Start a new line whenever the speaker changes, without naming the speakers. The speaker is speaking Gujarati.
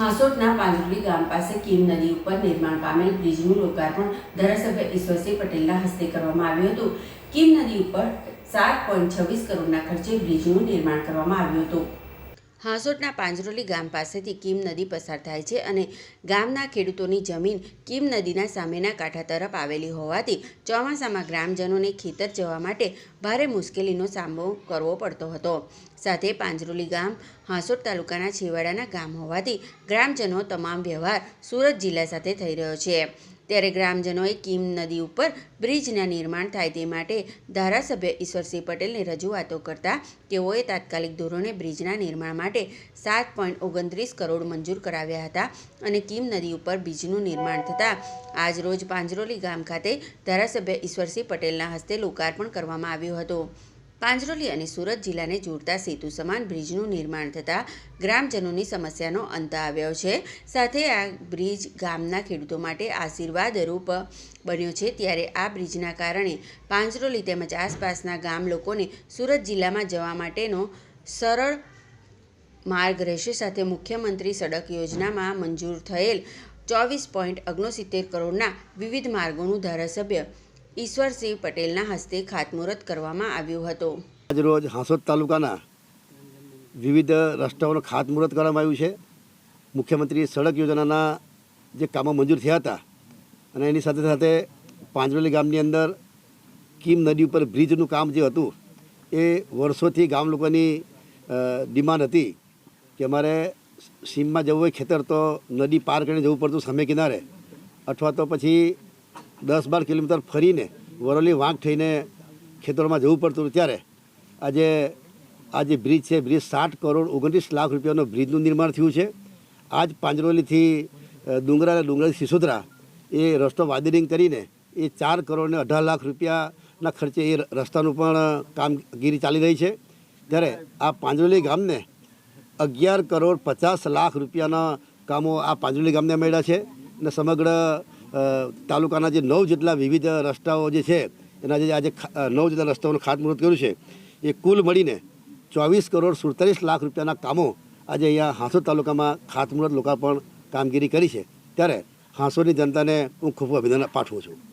હાંસોટના પાંજરોલી ગામ પાસે કીમ નદી ઉપર નિર્માણ પામેલ બ્રિજનું લોકાર્પણ ધારાસભ્ય ઈશ્વરસિંહ પટેલના હસ્તે કરવામાં આવ્યું હતું. કીમ નદી ઉપર સાત પોઈન્ટ છવ્વીસ કરોડના ખર્ચે બ્રિજનું નિર્માણ કરવામાં આવ્યું હતું. હાંસોટના પાંજરોલી ગામ પાસેથી કીમ નદી પસાર થાય છે અને ગામના ખેડૂતોની જમીન કીમ નદીના સામેના કાંઠા તરફ આવેલી હોવાથી ચોમાસામાં ગ્રામજનોને ખેતર જવા માટે ભારે મુશ્કેલીનો સામનો કરવો પડતો હતો. સાથે પાંજરોલી ગામ, હાંસોટ તાલુકાના છેવાડાના ગામ હોવાથી ગ્રામજનો તમામ વ્યવહાર સુરત જિલ્લા સાથે થઈ રહ્યો છે. ત્યારે ગ્રામજનોએ કીમ નદી ઉપર બ્રિજના નિર્માણ થાય તે માટે ધારાસભ્ય ઈશ્વરસિંહ પટેલને રજૂઆતો કરતા તેઓએ તાત્કાલિક ધોરણે બ્રિજના નિર્માણ માટે સાત પોઈન્ટ ઓગણત્રીસ કરોડ મંજૂર કરાવ્યા હતા અને કીમ નદી ઉપર બ્રિજનું નિર્માણ થતાં આજરોજ પાંજરોલી ગામ ખાતે ધારાસભ્ય ઈશ્વરસિંહ પટેલના હસ્તે લોકાર્પણ કરવામાં આવ્યું હતું. પાંજરોલી અને સુરત જિલ્લાને જોડતા સેતુ સમાન બ્રિજનું નિર્માણ થતાં ગ્રામજનોની સમસ્યાનો અંત આવ્યો છે. સાથે આ બ્રિજ ગામના ખેડૂતો માટે આશીર્વાદરૂપ બન્યો છે. ત્યારે આ બ્રિજના કારણે પાંજરોલી તેમજ આસપાસના ગામ લોકોને સુરત જિલ્લામાં જવા માટેનો સરળ માર્ગ રહેશે. સાથે મુખ્યમંત્રી સડક યોજનામાં મંજૂર થયેલ ચોવીસ પોઈન્ટ ઓગણસિત્તેર કરોડના વિવિધ માર્ગોનું ધારાસભ્ય ઈશ્વરસિંહ પટેલના હસ્તે ખાતમુહૂર્ત કરવામાં આવ્યું હતું.
આજરોજ હાંસોદ તાલુકાના વિવિધ રસ્તાઓનું ખાતમુહૂર્ત કરવામાં આવ્યું છે. મુખ્યમંત્રી સડક યોજનાના જે કામો મંજૂર થયા હતા અને એની સાથે સાથે પાંજરોલી ગામની અંદર કીમ નદી ઉપર બ્રિજનું કામ જે હતું, એ વર્ષોથી ગામ લોકોની ડિમાન્ડ હતી કે અમારે સીમમાં જવું હોય ખેતર તો નદી પાર કરીને જવું પડતું સામે કિનારે. અથવા તો પછી દસ બાર કિલોમીટર ફરીને વરોલી વાંક થઈને ખેતરોમાં જવું પડતું ત્યારે. આજે આ જે બ્રિજ છે, બ્રિજ સાઠ કરોડ ઓગણત્રીસ લાખ રૂપિયાનો બ્રિજનું નિર્માણ થયું છે. આજ પાંજરોલીથી ડુંગરા અને ડુંગરાથી સિસોદરા એ રસ્તો વાદરિંગ કરીને એ ચાર કરોડ ને અઢાર લાખ રૂપિયાના ખર્ચે એ રસ્તાનું પણ કામગીરી ચાલી રહી છે. ત્યારે આ પાંજરોલી ગામને અગિયાર કરોડ પચાસ લાખ રૂપિયાના કામો આ પાંજરોલી ગામને મળ્યા છે. અને સમગ્ર તાલુકાના જે નવ જેટલા વિવિધ રસ્તાઓ જે છે, એના જે આજે નવ જેટલા રસ્તાઓનું ખાતમુહૂર્ત કર્યું છે, એ કુલ મળીને ચોવીસ કરોડ સુડતાલીસ લાખ રૂપિયાના કામો આજે અહીંયા હાંસોદ તાલુકામાં ખાતમુહૂર્ત, લોકાર્પણ કામગીરી કરી છે. ત્યારે હાંસોદની જનતાને હું ખૂબ અભિનંદન પાઠવું છું.